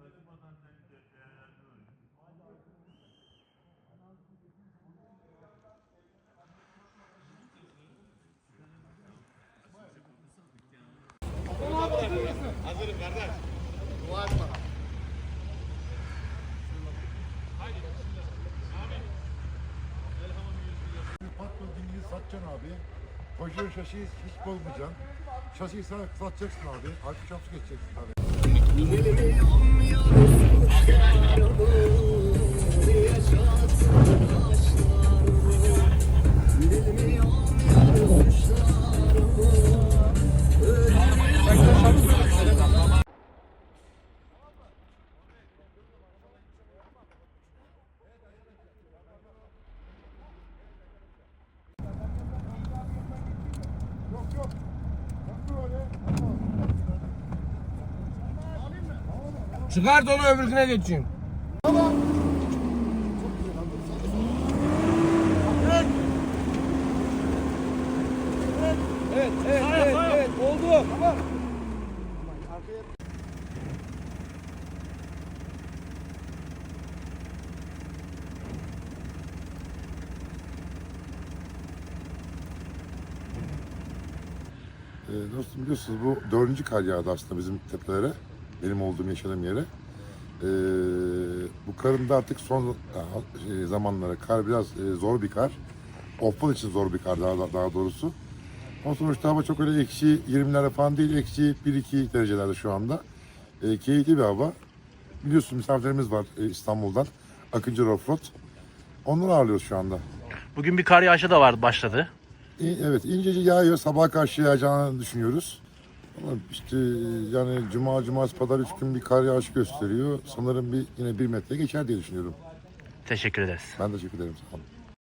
Taşımadan bence değerlendirin. Hazırım kardeş. Patron dingini satacaksın abi. Pajero şasiyi hiç bozmayacaksın. Şasiyi sana satacaksın abi. Arka şapsı geçeceksin abi. Çıkart onu öbürküne geçeyim. Evet, evet, evet, evet, oldu. Tamam. Ee, dostum biliyorsunuz bu dördüncü kar yağdı aslında bizim tepelere. Benim olduğum yaşadığım yere. Ee, bu karın da artık son e, zamanlara kar biraz e, zor bir kar. Offroad için zor bir kar daha, daha doğrusu. Ama sonuçta hava çok öyle eksi 20'lerde falan değil. Eksi 1-2 derecelerde şu anda. Ee, keyifli bir hava. Biliyorsun misafirlerimiz var e, İstanbul'dan. Akıncı Offroad. Onları ağırlıyoruz şu anda. Bugün bir kar yağışı da var başladı. Evet incecik yağıyor. Sabaha karşı yağacağını düşünüyoruz. Ama işte yani cuma, cumartesi, pazar üç gün bir kar yağışı gösteriyor. Sanırım bir yine bir metre geçer diye düşünüyorum. Teşekkür ederiz. Ben teşekkür ederim. Sağ olun.